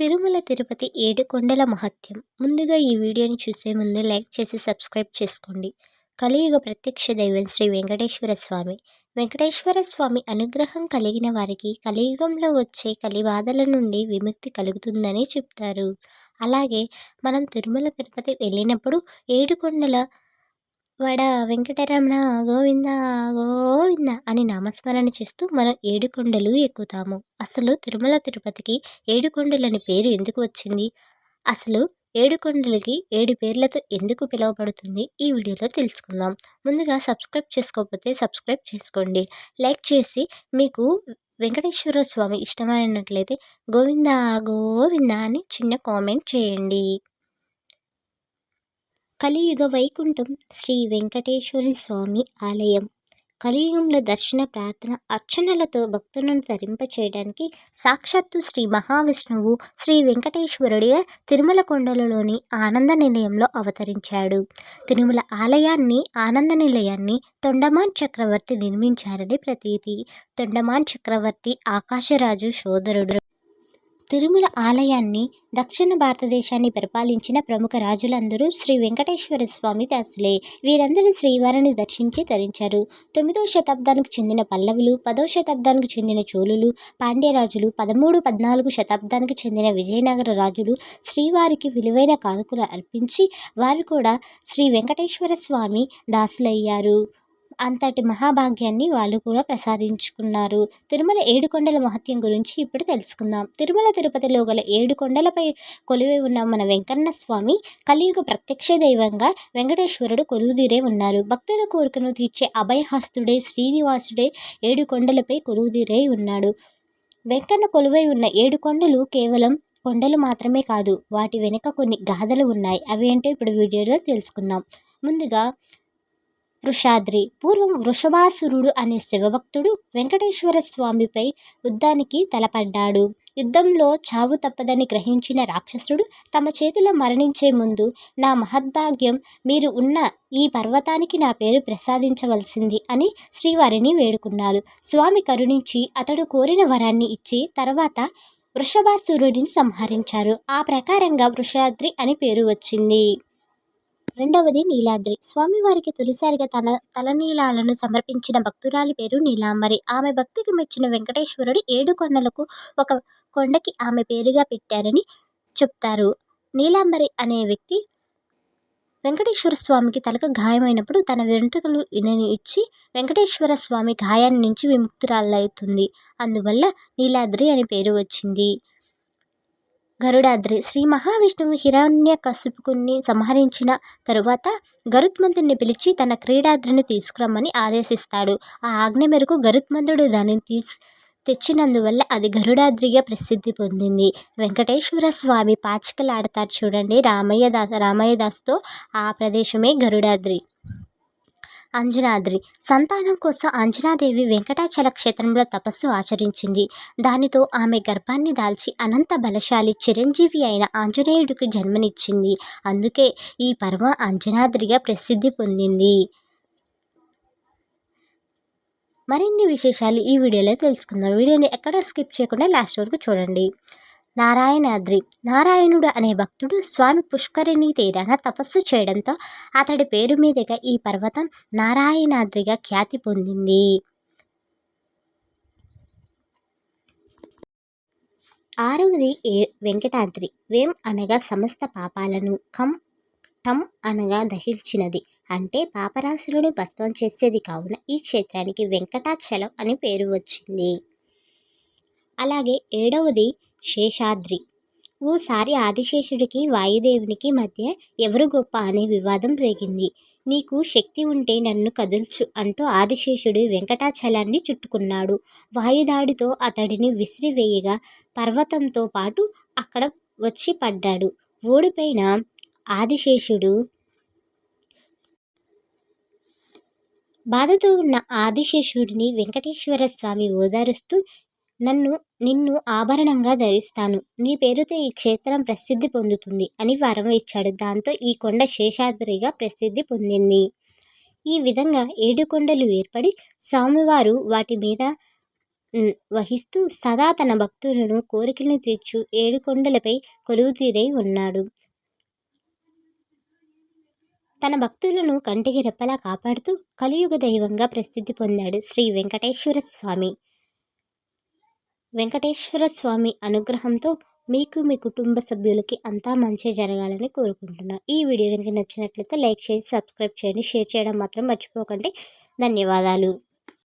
తిరుమల తిరుపతి ఏడుకొండల మహత్యం. ముందుగా ఈ వీడియోని చూసే ముందు లైక్ చేసి సబ్స్క్రైబ్ చేసుకోండి. కలియుగ ప్రత్యక్ష దైవం శ్రీ వెంకటేశ్వర స్వామి. వెంకటేశ్వర స్వామి అనుగ్రహం కలిగిన వారికి కలియుగంలో వచ్చే కలిబాధల నుండి విముక్తి కలుగుతుందని చెప్తారు. అలాగే మనం తిరుమల తిరుపతి వెళ్ళినప్పుడు ఏడుకొండల వడ వెంకటరమణ గోవింద గోవింద అని నామస్మరణ చేస్తూ మనం ఏడుకొండలు ఎక్కుతాము. అసలు తిరుమల తిరుపతికి ఏడుకొండలని పేరు ఎందుకు వచ్చింది? అసలు ఏడుకొండలకి ఏడు పేర్లతో ఎందుకు పిలువబడుతుంది? ఈ వీడియోలో తెలుసుకుందాం. ముందుగా సబ్స్క్రైబ్ చేసుకోకపోతే సబ్స్క్రైబ్ చేసుకోండి. లైక్ చేసి మీకు వెంకటేశ్వర స్వామి ఇష్టమైనట్లయితే గోవింద గోవింద అని చిన్న కామెంట్ చేయండి. కలియుగ వైకుంఠం శ్రీ వెంకటేశ్వర స్వామి ఆలయం. కలియుగంలో దర్శన ప్రార్థన అర్చనలతో భక్తులను తరింపచేయడానికి సాక్షాత్తు శ్రీ మహావిష్ణువు శ్రీ వెంకటేశ్వరుడిగా తిరుమల కొండలలోని ఆనంద నిలయంలో అవతరించాడు. తిరుమల ఆలయాన్ని ఆనంద నిలయాన్ని తొండమాన్ చక్రవర్తి నిర్మించారని ప్రతీతి. తొండమాన్ చక్రవర్తి ఆకాశరాజు సోదరుడు. తిరుమల ఆలయాన్ని దక్షిణ భారతదేశాన్ని పరిపాలించిన ప్రముఖ రాజులందరూ శ్రీ వెంకటేశ్వర స్వామి దాసులే. వీరందరూ శ్రీవారిని దర్శించి ధరించారు తొమ్మిదవ శతాబ్దానికి చెందిన పల్లవులు పదవ శతాబ్దానికి చెందిన చోళులు పాండ్యరాజులు పదమూడు పద్నాలుగు శతాబ్దానికి చెందిన విజయనగర రాజులు శ్రీవారికి విలువైన కానుకలు అర్పించి వారు కూడా శ్రీ వెంకటేశ్వర స్వామి దాసులయ్యారు. అంతటి మహాభాగ్యాన్ని వాళ్ళు కూడా ప్రసాదించుకున్నారు. తిరుమల ఏడుకొండల మహత్యం గురించి ఇప్పుడు తెలుసుకుందాం. తిరుమల తిరుపతిలో గల ఏడు కొండలపై కొలువై ఉన్న మన వెంకన్న స్వామి కలియుగ ప్రత్యక్ష దైవంగా వెంకటేశ్వరుడు కొలువుదీరే ఉన్నారు. భక్తుల కోరికను తీర్చే అభయహస్తుడే శ్రీనివాసుడే ఏడు కొండలపై కొలువుదీరే ఉన్నాడు. వెంకన్న కొలువై ఉన్న ఏడు కొండలు కేవలం కొండలు మాత్రమే కాదు వాటి వెనుక కొన్ని గాథలు ఉన్నాయి. అవి ఏంటో ఇప్పుడు వీడియోలో తెలుసుకుందాం. ముందుగా వృషాద్రి. పూర్వం వృషభాసురుడు అనే శివభక్తుడు వెంకటేశ్వర స్వామిపై యుద్ధానికి తలపడ్డాడు. యుద్ధంలో చావు తప్పదని గ్రహించిన రాక్షసుడు తమ చేతిలో మరణించే ముందు నా మహద్భాగ్యం మీరు ఉన్న ఈ పర్వతానికి నా పేరు ప్రసాదించవలసింది అని శ్రీవారిని వేడుకున్నాడు. స్వామి కరుణించి అతడు కోరిన వరాన్ని ఇచ్చి తర్వాత వృషభాసురుడిని సంహరించారు. ఆ ప్రకారంగా వృషాద్రి అని పేరు వచ్చింది. రెండవది నీలాద్రి. స్వామివారికి తొలిసారిగా తల తలనీలాలను సమర్పించిన భక్తురాలి పేరు నీలాంబరి. ఆమె భక్తికి మెచ్చిన వెంకటేశ్వరుడు ఏడు కొండలకు ఒక కొండకి ఆమె పేరుగా పెట్టారని చెప్తారు. నీలాంబరి అనే వ్యక్తి వెంకటేశ్వర స్వామికి తలకు గాయమైనప్పుడు తన వెంట్రుకలు ఇచ్చి వెంకటేశ్వర స్వామి గాయాన్ని నుంచి విముక్తురాలవుతుంది అందువల్ల నీలాద్రి అని పేరు వచ్చింది. గరుడాద్రి. శ్రీ మహావిష్ణువు హిరణ్య కసుపుకుని సంహరించిన తరువాత గరుత్మంతుడిని పిలిచి తన క్రీడాద్రిని తీసుకురమ్మని ఆదేశిస్తాడు. ఆ ఆజ్ఞ మేరకు గరుత్మంతుడు దానిని తీసి తెచ్చినందువల్ల అది గరుడాద్రిగా ప్రసిద్ధి పొందింది. వెంకటేశ్వర స్వామి పాచికలాడతారు చూడండి. రామయ్య దా రామయ్య దాస్తో ఆ ప్రదేశమే గరుడాద్రి. అంజనాద్రి. సంతానం కోసం అంజనాదేవి వెంకటాచల క్షేత్రంలో తపస్సు ఆచరించింది. దానితో ఆమె గర్భాన్ని దాల్చి అనంత బలశాలి చిరంజీవి అయిన ఆంజనేయుడికి జన్మనిచ్చింది. అందుకే ఈ పర్వ అంజనాద్రిగా ప్రసిద్ధి పొందింది. మరిన్ని విశేషాలు ఈ వీడియోలో తెలుసుకుందాం. వీడియోని ఎక్కడ స్కిప్ చేయకుండా లాస్ట్ వరకు చూడండి. నారాయణాద్రి నారాయణుడు అనే భక్తుడు స్వామి పుష్కరిణి తీరాన తపస్సు చేయడంతో అతడి పేరు మీదుగా ఈ పర్వతం నారాయణాద్రిగా ఖ్యాతి పొందింది. ఆరవది ఏ వెంకటాద్రి. వేం అనగా సమస్త పాపాలను కం టం అనగా దహించినది. అంటే పాపరాశులను భస్మం చేసేది కావున ఈ క్షేత్రానికి వెంకటాచలం అని పేరు వచ్చింది. అలాగే ఏడవది శేషాద్రి. ఓసారి ఆదిశేషుడికి వాయుదేవునికి మధ్య ఎవరు గొప్ప అనే వివాదం రేగింది. నీకు శక్తి ఉంటే నన్ను కదుల్చు అంటూ ఆదిశేషుడు వెంకటాచలాన్ని చుట్టుకున్నాడు. వాయుదాడితో అతడిని విసిరివేయగా పర్వతంతో పాటు అక్కడ వచ్చి పడ్డాడు. ఓడిపోయిన ఆదిశేషుడు బాధతో ఉన్న ఆదిశేషుడిని వెంకటేశ్వర స్వామి ఓదారుస్తూ నన్ను నిన్ను ఆభరణంగా ధరిస్తాను. నీ పేరుతో ఈ క్షేత్రం ప్రసిద్ధి పొందుతుంది అని వరం ఇచ్చాడు. దాంతో ఈ కొండ శేషాద్రిగా ప్రసిద్ధి పొందింది. ఈ విధంగా ఏడు కొండలు ఏర్పడి స్వామివారు వాటి మీద వహిస్తూ సదా తన భక్తులను కోరికలను తీర్చు ఏడుకొండలపై కొలువుతీరై ఉన్నాడు. తన భక్తులను కంటికి రెప్పలా కాపాడుతూ కలియుగ దైవంగా ప్రసిద్ధి పొందాడు శ్రీ వెంకటేశ్వర స్వామి. వెంకటేశ్వర స్వామి అనుగ్రహంతో మీకు మీ కుటుంబ సభ్యులకి అంతా మంచి జరగాలని కోరుకుంటున్నాను ఈ వీడియో కనుక నచ్చినట్లయితే లైక్ చేసి సబ్స్క్రైబ్ చేయండి షేర్ చేయడం మాత్రం మర్చిపోకండి. ధన్యవాదాలు.